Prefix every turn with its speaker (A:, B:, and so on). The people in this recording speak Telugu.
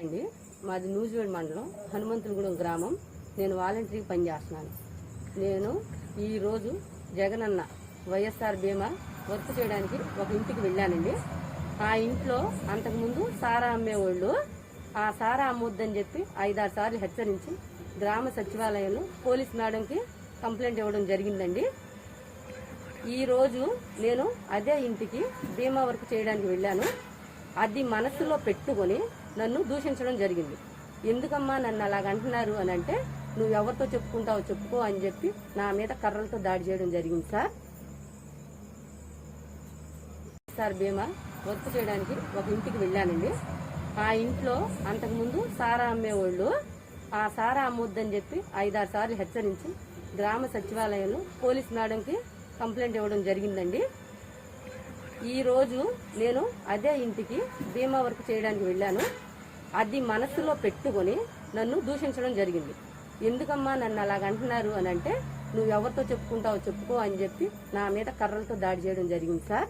A: అండి. మాది నూజివేడ్ మండలం హనుమంతులగూడెం గ్రామం. నేను వాలంటరీ పనిచేస్తున్నాను. నేను ఈరోజు జగనన్న వైఎస్ఆర్ బీమా వర్క్ చేయడానికి ఒక ఇంటికి వెళ్ళానండి. ఆ ఇంట్లో అంతకుముందు సారా అమ్మేవాళ్ళు. ఆ సారా అమ్మొద్దని చెప్పి ఐదారు సార్లు హెచ్చరించి గ్రామ సచివాలయంలో పోలీస్ మేడంకి కంప్లైంట్ ఇవ్వడం జరిగిందండి. ఈరోజు నేను అదే ఇంటికి బీమా వర్క్ చేయడానికి వెళ్ళాను. అది మనసులో పెట్టుకొని నన్ను దూషించడం జరిగింది. ఎందుకమ్మా నన్ను అలాగ అంటున్నారు అని అంటే నువ్వు ఎవరితో చెప్పుకుంటావో చెప్పుకో అని చెప్పి నా మీద కర్రలతో దాడి చేయడం జరిగింది సార్. సార్ బీమా వర్క్ చేయడానికి ఒక ఇంటికి వెళ్ళానండి. ఆ ఇంట్లో అంతకుముందు సారా అమ్మేవాళ్ళు. ఆ సారా అమ్మొద్దని చెప్పి ఐదారు సార్లు హెచ్చరించి గ్రామ సచివాలయంలో పోలీస్ మేడంకి కంప్లైంట్ ఇవ్వడం జరిగిందండి. ఈరోజు నేను అదే ఇంటికి బీమా వర్క్ చేయడానికి వెళ్ళాను. అది మనసులో పెట్టుకొని నన్ను దూషించడం జరిగింది. ఎందుకమ్మా నన్ను అలాగ అంటున్నారు అని అంటే నువ్వు ఎవరితో చెప్పుకుంటావో చెప్పుకో అని చెప్పి నా మీద కర్రలతో దాడి చేయడం జరిగింది సార్.